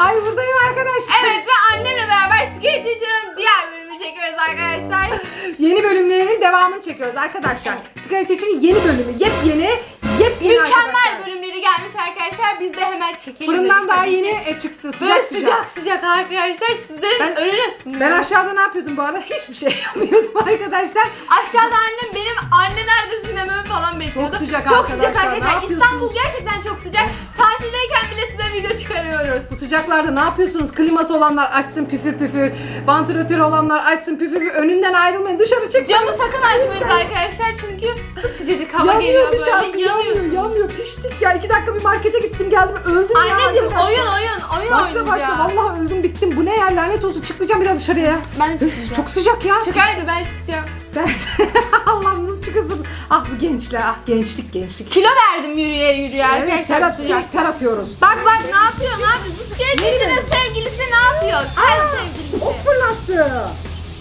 Ay buradayım arkadaşlar. Evet ve annemle beraber Skate Teacher'ın diğer bölümünü çekiyoruz arkadaşlar. Yeni bölümlerinin devamını çekiyoruz arkadaşlar. Sigara için yeni bölümü. Yepyeni, yepyeni Mükemmel arkadaşlar. bölümleri gelmiş arkadaşlar. Biz de hemen çekelim. Fırından dedik daha tabii yeni e, çıktı. Böyle Sıcak sıcak sıcak. sıcak, arkadaşlar sizlerin Ben- önüne sunuyorum. Ben aşağıda ne yapıyordum bu arada? Hiçbir şey yapmıyordum arkadaşlar. Aşağıda annem benim anne neredesin dememi falan bekliyordu. Çok sıcak Çok arkadaşlar, sıcak ne yapıyorsunuz? İstanbul gerçekten çok sıcak. Tatildeyken bile size video çıkarıyoruz. Bu sıcaklarda ne yapıyorsunuz? Kliması olanlar açsın püfür püfür. Vantilatörü olanlar açsın püfür püfür. Önünden ayrılmayın. Dışarı çık. Camı sakın açmayın arkadaşlar çünkü sıcacık hava yanıyor geliyor dışarısı. böyle yanıyor. Yanıyor, yanıyor. Piştik ya. İki dakika bir markete gittim geldim. Öldüm ya Anneciğim arkadaşlar. oyun oyun oyun Başla oynayacağız. başla. Vallahi öldüm bittim. Bu ne ya? Lanet olsun. Çıkmayacağım bir daha dışarıya. Ben çıkacağım. çok sıcak ya. Çok ben çıkacağım. Sen... gençler. Ah gençlik gençlik. Kilo verdim yürüye yürüye Evet, ter, at, ter atıyoruz. Bak bak ne yapıyor ne yapıyor? Bu skateçinin sevgilisi ne yapıyor? Sen sevgilisi. Ok fırlattı.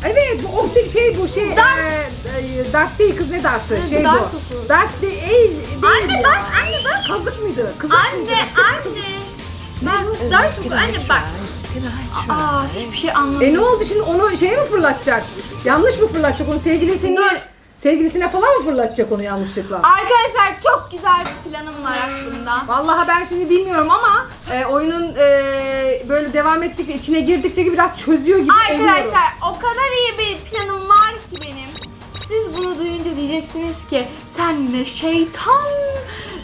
Evet bu ok değil şey bu şey. Dart. E, e, dart değil kız ne dartı? Ha, Şey dart bu. topu. Dart değil, değil Anne bu. bak anne bak. Kazık mıydı? Kızık mıydı? Anne anne. Bak dart topu anne bak. Aa hiçbir şey anlamadım. E ne oldu şimdi onu şeye mi fırlatacak? Yanlış mı fırlatacak onu sevgilisine? Dur. Sevgilisine falan mı fırlatacak onu yanlışlıkla? Arkadaşlar çok güzel bir planım var aklımda. Vallahi ben şimdi bilmiyorum ama e, oyunun e, böyle devam ettikçe içine girdikçe biraz çözüyor gibi oluyorum. Arkadaşlar o kadar iyi bir planım var ki benim. Siz bunu duyunca diyeceksiniz ki sen ne şeytan.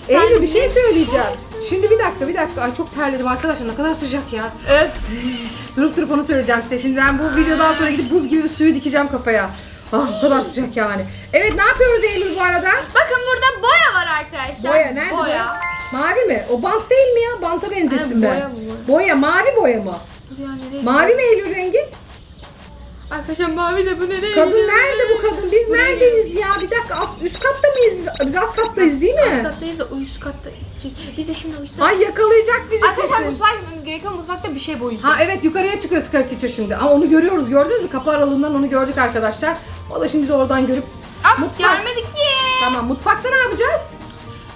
Sen Eylül bir şey söyleyeceğim. Şimdi bir dakika bir dakika. Ay çok terledim arkadaşlar ne kadar sıcak ya. Öf. Durup durup onu söyleyeceğim size. Şimdi ben bu videodan sonra gidip buz gibi suyu dikeceğim kafaya. Ah o kadar sıcak yani. Evet ne yapıyoruz Eylül bu arada? Bakın burada boya var arkadaşlar. Boya nerede boya? Mavi mi? O bant değil mi ya? Banta benzettim Aynen, ben. boya bu. Boya mavi boya mı? Dur ya, nereye Mavi mi Eylül rengi? Arkadaşlar mavi de bu nereye Kadın gidiyor? nerede bu kadın? Biz Buraya neredeyiz ya? Bir dakika alt, üst katta mıyız biz? Biz alt kattayız değil Alt mi? kattayız da o üst katta. Biz de şimdi o yüzden... Ay yakalayacak bizi Arkadaşlar kesin. mutfağa gitmemiz gerekiyor. Mutfakta bir şey boyayacağız. Ha evet yukarıya çıkıyor Scar Teacher şimdi. Ama onu görüyoruz gördünüz mü? Kapı aralığından onu gördük arkadaşlar. O da şimdi bizi oradan görüp Aa, mutfak. Görmedik ki. Tamam mutfakta ne yapacağız?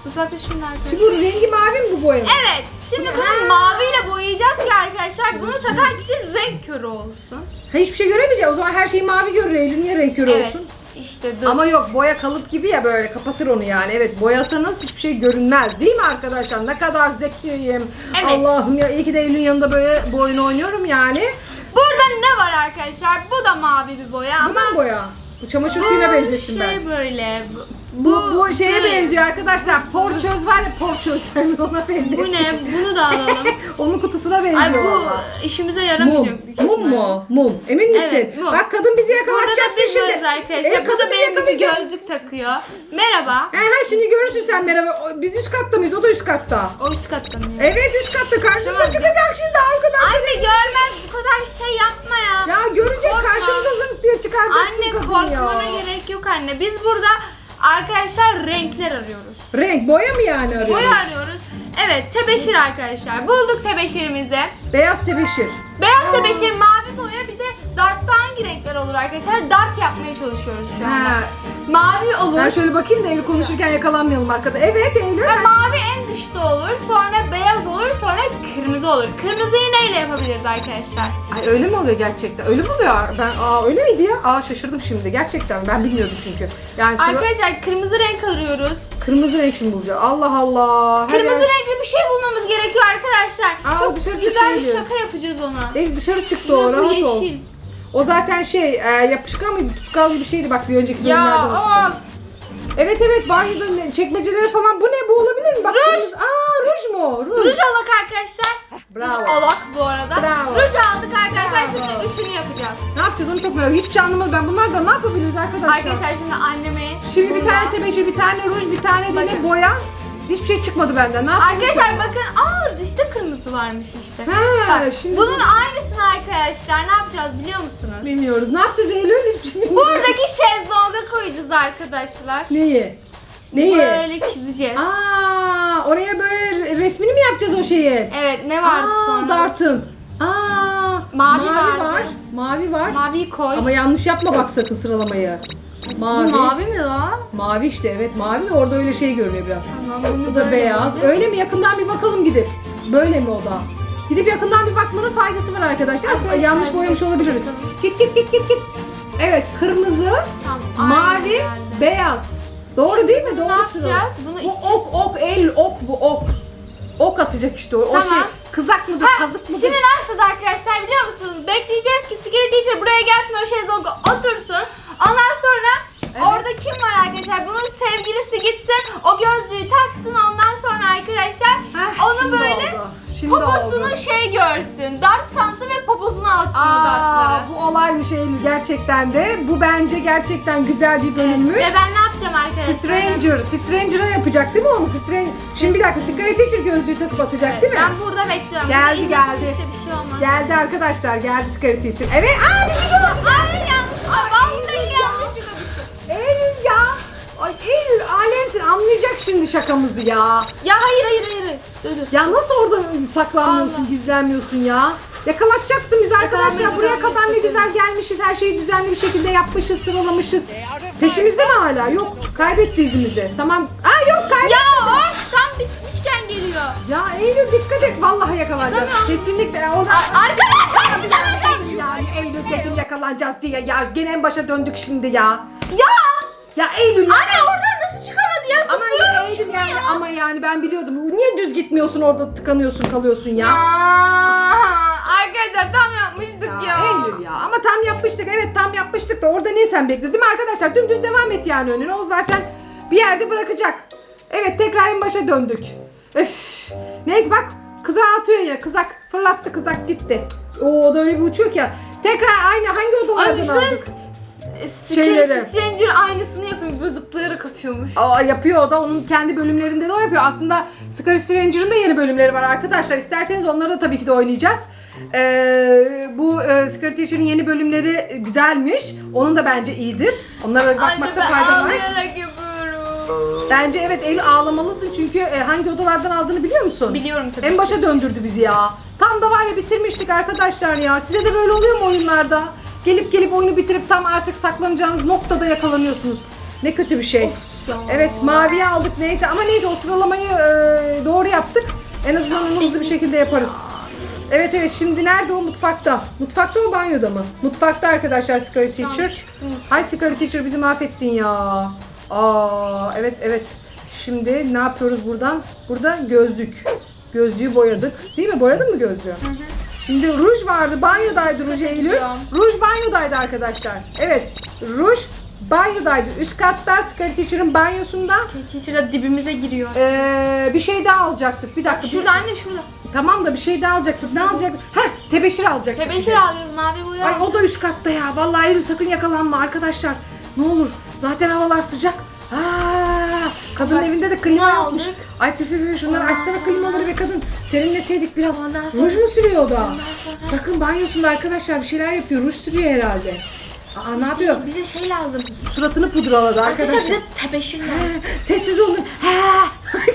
Mutfakta şimdi arkadaşlar. Şimdi bu rengi mavi mi bu boyanın? Evet. Şimdi bunu maviyle boyayacağız ki arkadaşlar. Bunu takan kişi renk körü olsun. Ha, hiçbir şey göremeyeceğiz. O zaman her şeyi mavi görür. Eylül niye renk körü Evet. olsun? İşte dur. Ama yok boya kalıp gibi ya böyle kapatır onu yani. Evet boyasanız hiçbir şey görünmez değil mi arkadaşlar? Ne kadar zekiyim. Evet. Allah'ım ya iyi ki de Eylül'ün yanında böyle bu oyunu oynuyorum yani. Burada ne var arkadaşlar? Bu da mavi bir boya Bu ama da mı boya? Bu çamaşır suyuna benzettim şey ben. böyle. Bu, bu şeye böyle. benziyor arkadaşlar. Porçöz var ya porçöz. ona benziyor. Bu ne? Bunu da alalım. Onun kutusuna benziyor. Ay bu valla. işimize Mum. yaramayacak. Mum ihtimalle. mu? Mum. Emin misin? Evet, mum. Bak kadın bizi Burada da yakalatacaksın şimdi. varız arkadaşlar. Evet, Bu kadın da benim gibi yakalayacak. gözlük takıyor. Merhaba. Ha, ha şimdi görürsün sen merhaba. Biz üst katta mıyız? O da üst katta. O üst katta mı? Evet üst katta. Karşımıza Tamam. çıkacak şimdi arkadaşlar. Anne görmez bu kadar şey yapma ya. Ya görecek Korkma. karşımıza zınk diye çıkaracaksın Anne kadın korkmana ya. gerek yok anne. Biz burada arkadaşlar renkler arıyoruz. Renk boya mı yani arıyorsun? Boya arıyoruz. Evet tebeşir arkadaşlar. Bulduk tebeşirimizi. Beyaz tebeşir. Beyaz tebeşir, mavi boya bir de dartta hangi renkler olur arkadaşlar? Dart yapmaya çalışıyoruz şu anda. Ha. Mavi olur. Ben şöyle bakayım da Eylül konuşurken yakalanmayalım arkada. Evet Eylül. Ve mavi en dışta olur. Sonra beyaz. Sonra kırmızı olur. Kırmızıyı neyle yapabiliriz arkadaşlar? Ay öyle mi oluyor gerçekten? Öyle mi oluyor? Ben aa öyle miydi ya? Aa şaşırdım şimdi. Gerçekten ben bilmiyordum çünkü. Yani sıra- Arkadaşlar kırmızı renk arıyoruz. kırmızı renk şimdi bulacağım. Allah Allah. Her Kırmızı yer- renkli bir şey bulmamız gerekiyor arkadaşlar. Aa, Çok dışarı güzel çıktı bir Eylül. şaka yapacağız ona. Eylül dışarı çıktı o Bu rahat yeşil. ol. O zaten şey e, yapışkan mıydı? Tutkal gibi bir şeydi bak bir önceki Ya bölümlerde hatırladım. of. Evet evet banyoda çekmeceleri falan. Bu ne? Bu olabilir mi? Bak kırmızı- Aa ruj mu? Ruj. Ruj alak arkadaşlar. Bravo. Ruj alak bu arada. Bravo. Ruj aldık arkadaşlar. Bravo. Şimdi üçünü yapacağız. Ne yapacağız onu çok merak ediyorum. Hiçbir şey anlamadım ben. Bunlardan ne yapabiliriz arkadaşlar? Arkadaşlar şimdi anneme Şimdi bir burada- tane tebeşir, bir tane ruj, bir tane de ne boya. Hiçbir şey çıkmadı benden. Ne yapayım? Arkadaşlar bakın aa dışta kırmızı varmış işte. Ha, Bak, şimdi- Bunun aynısını arkadaşlar ne yapacağız biliyor musunuz? Bilmiyoruz. Ne yapacağız Eylül? Hiçbir şey bilmiyoruz. Buradaki şezlonga koyacağız arkadaşlar. Neyi? Neyi? Böyle çizeceğiz. Aa, oraya böyle resmini mi yapacağız o şeyi? Evet ne vardı Aa, sonra? Dartın. Aa, Mavi var. vardı. Mavi var. Maviyi koy. Ama yanlış yapma bak sakın sıralamayı. Mavi. Bu mavi mi la? Mavi işte evet mavi. Orada öyle şey görünüyor biraz. Tamam bunu Bu da böyle beyaz. olacak. Öyle mi? Yakından bir bakalım gidip. Böyle mi o da? Gidip yakından bir bakmanın faydası var arkadaşlar. Arkadaşlar, Yanlış boyamış bir- olabiliriz. Git git git git git. Evet kırmızı, Tamam, mavi, geldi. beyaz. Doğru değil mi? Bunu ne Doğru yapacağız? Bunu Bu içi- ok ok el ok bu ok. Ok atacak işte o. O Tamam. şey kızak mıdır, kazık mıdır? Şimdi ne yapacağız arkadaşlar biliyor musunuz? Bekleyeceğiz ki Tigger Teacher buraya gelsin o şezlonga otursun. Ondan sonra Evet. orada kim var arkadaşlar? Bunun sevgilisi gitsin o gözlüğü taksın ondan sonra arkadaşlar Heh, onu böyle oldu. Şimdi poposunu oldu. şey görsün. Dart sansın ve poposunu atsın Aa, dartları. bu olaymış Eylül gerçekten de. Bu bence gerçekten güzel bir bölümmüş. Ve ben ne yapacağım arkadaşlar? Stranger, Stranger'a yapacak değil mi onu? Stranger. Şimdi bir dakika, Secret Teacher gözlüğü takıp atacak Evet, değil mi? Ben burada bekliyorum. Geldi, izlesem geldi. işte bir şey olmaz. Geldi arkadaşlar, geldi Secret Teacher. Evet, aa bizi görüyor. Alemsin anlayacak şimdi şakamızı ya. Ya hayır hayır hayır. hayır. Dur dur. Ya nasıl orada saklanmıyorsun, Allah. gizlenmiyorsun ya? Yakalatacaksın bizi arkadaşlar. Buraya kadar ne güzel gelmişiz. Her şeyi düzenli bir şekilde yapmışız, sıralamışız. Peşimizde mi hala? Yok. Kaybetti izimizi. Tamam. Aa yok kaybetti. Ya of tam bitmişken geliyor. Ya Eylül dikkat et. Vallahi yakalanacağız. Çıkamıyorum. Kesinlikle. Orada... Arkadaşlar çıkamadım. Yani Eylül dedim yakalanacağız diye. Ya gene en başa döndük şimdi ya. Ya Ya Eylül. anne oradan Yani, ya. ama yani ben biliyordum. Niye düz gitmiyorsun orada tıkanıyorsun kalıyorsun ya? Aa, Arkadaşlar tam yapmıştık ya. Eylül ya ama tam yapmıştık evet tam yapmıştık da orada niye sen bekliyordun değil mi arkadaşlar dümdüz devam et yani önüne o zaten bir yerde bırakacak. Evet tekrar en başa döndük. Öf. Neyse bak kıza atıyor ya kızak fırlattı kızak gitti. Oo o da öyle bir uçuyor ki ya. Tekrar aynı hangi Ay odalardan aldık? Şeyleri. Stranger aynısını yapıyor böyle zıplayarak atıyormuş. Aa, yapıyor o da onun kendi bölümlerinde de o yapıyor. Aslında Scary Stranger'ın da yeni bölümleri var arkadaşlar. İsterseniz onları da tabii ki de oynayacağız. Ee, bu e, Scary Teacher'ın yeni bölümleri güzelmiş. Onun da bence iyidir. Onlara Anne bakmakta ben fayda var. ağlayarak yapıyorum. Bence evet Eylül ağlamalısın çünkü e, hangi odalardan aldığını biliyor musun? Biliyorum tabii. En başa döndürdü bizi ya. Tam da var ya bitirmiştik arkadaşlar ya. Size de böyle oluyor mu oyunlarda? Gelip gelip oyunu bitirip tam artık saklanacağınız noktada yakalanıyorsunuz. Ne kötü bir şey. ya. Evet maviye aldık neyse ama neyse o sıralamayı e, doğru yaptık. En azından onu hızlı bir şekilde yaparız. Evet evet şimdi nerede o mutfakta? Mutfakta mı banyoda mı? Mutfakta arkadaşlar Scary Teacher. Ay Scary Teacher bizi mahvettin ya. Aa evet evet. Şimdi ne yapıyoruz buradan? Burada gözlük. Gözlüğü boyadık. Değil mi? Boyadın mı gözlüğü? Şimdi ruj vardı. Banyodaydı ruj Eylül. Ruj banyodaydı arkadaşlar. Evet. Ruj banyodaydı. Üst katta Scary Teacher'ın banyosunda Teacher da dibimize giriyor. ee, bir şey daha alacaktık. Bir dakika. Şurada anne şurada. Tamam da bir şey daha alacaktık. Ne alacak? Heh, tebeşir alacaktık. Tebeşir alıyoruz mavi boya. Ay o da üst katta ya. Vallahi Eylül sakın yakalanma arkadaşlar. Ne olur. Zaten havalar sıcak. Aa, kadının Bak, evinde de klima yokmuş. aldık. Ay püfü püfü şunları Ondan açsana sonra- klimaları be kadın. Serinleseydik biraz. Ondan sonra- Ruj mu sürüyor o da? Ondan sonra- Bakın banyosunda arkadaşlar bir şeyler yapıyor. Ruj sürüyor herhalde. Aa ne yapıyor? Bize şey lazım. Suratını pudraladı Arkadaşlar arkadaşlar. bize tebeşir lazım. Sessiz olun. Ha.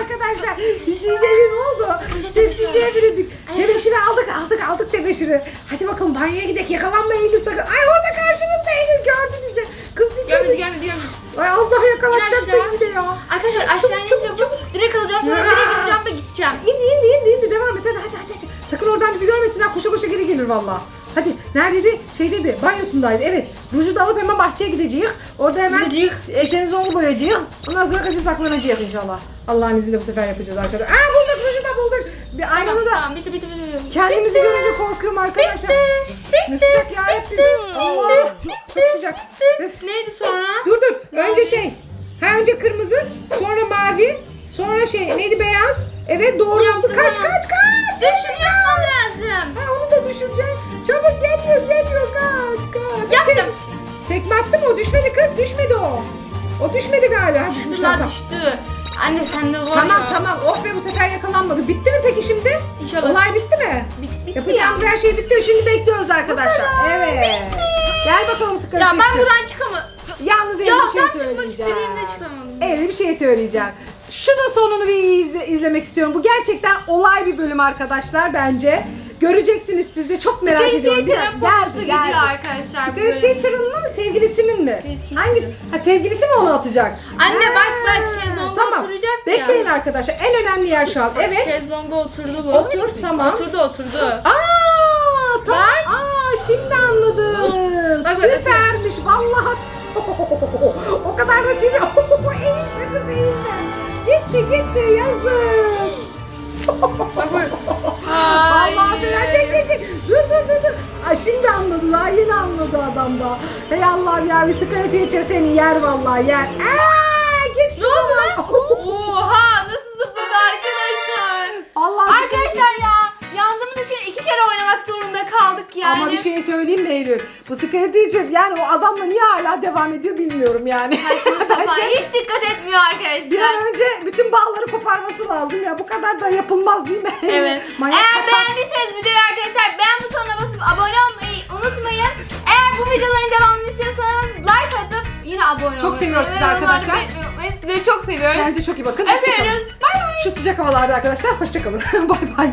Arkadaşlar izleyiciler ne oldu? Sessizliğe büründük. Ay, Tebeşiri aldık aldık aldık tebeşiri. Hadi bakalım banyoya gidelim yakalanma Eylül sakın. Ay orada karşımızda Eylül gördü bizi. Kız Görmedi et. görmedi görmedi. Ay az daha aşağı. yine ya. Arkadaşlar aşağı inince bu direkt alacağım sonra direkt yapacağım ve gideceğim. İndi indi indi indi devam et hadi hadi hadi. hadi. Sakın oradan bizi görmesin ha koşa koşa geri gelir valla. Hadi neredeydi? Şey dedi banyosundaydı evet. Da alıp hemen bahçeye gideceğiz. Orada hemen Gideceğiz. eşenizi onu boyayacağız. Ondan sonra kaçıp saklanacağız inşallah. Allah'ın izniyle bu sefer yapacağız arkadaşlar. Aa bulduk ruju da bulduk. Bir aynada da Tamam bitti bitti bitti. kendimizi görünce korkuyorum arkadaşlar. Ne sıcak ya hep Allah çok sıcak. Öf. Neydi sonra? Dur dur. Önce şey. Ha önce kırmızı, sonra mavi, sonra şey neydi beyaz. Evet doğru oldu. Kaç kaç kaç. Dur şunu yapmam Tekme attı mı o düşmedi kız düşmedi o. O düşmedi galiba. Düşmüş Düştü tamam. lan düştü. Anne sen de var Tamam ya. tamam oh be bu sefer yakalanmadı. Bitti mi peki şimdi? İnşallah. Olay bitti mi? Bit- bitti Yapacağımız ya. her şey bitti. Şimdi bekliyoruz arkadaşlar. Evet. Gel bakalım sıkıntı. Ya ben buradan çıkamadım. Yalnız Ya Eylül bir şey ben çıkmak söyleyeceğim. istediğimde çıkamadım. Eylül bir şey söyleyeceğim. Şunun sonunu bir izle- izlemek istiyorum. Bu gerçekten olay bir bölüm arkadaşlar bence. Göreceksiniz siz de çok merak Secret ediyorum. Teacher'ın Gel- poposu geldi. gidiyor arkadaşlar. bölüm. Teacher'ın mı sevgilisinin mi? Teacher'ın. Hangisi? Ha sevgilisi mi onu atacak? Anne bak bak Ha, şezlonga oturacak ya. Bekleyin arkadaşlar. En önemli yer şu an. Evet. Şezlonga oturdu bu. Otur, tamam. Oturdu oturdu. Aa, tamam. Aa, şimdi anladım. Bak, Süpermiş. Vallahi o kadar da sivri. eğilme kız eğilme. Gitti gitti yazık. Vallahi Seren çek çek çek. Dur dur dur dur. Aa, şimdi anladı daha yeni anladı adam da. Hey Allah'ım ya bir sigara içer seni yer vallahi yer. Aa, zorunda kaldık yani. Ama bir şey söyleyeyim mi Eylül? Bu sigara teacher yani o adamla niye hala devam ediyor bilmiyorum yani. Saçma sapan Bence hiç dikkat etmiyor Bir arkadaşlar. an önce bütün bağları koparması lazım ya. Bu kadar da yapılmaz değil mi? Evet. Manyak Eğer sapan- beğendiyseniz videoyu arkadaşlar beğen butonuna basıp abone olmayı unutmayın. Eğer bu videoların devamını istiyorsanız like atıp yine abone olmayı Çok seviyoruz sizi ve yorumlarda arkadaşlar. belirtmeyi unutmayın. Sizleri çok seviyoruz. Kendinize çok iyi bakın. Hoşçakalın. Öpüyoruz. Bay bay. Şu sıcak havalarda arkadaşlar hoşçakalın. bay bay.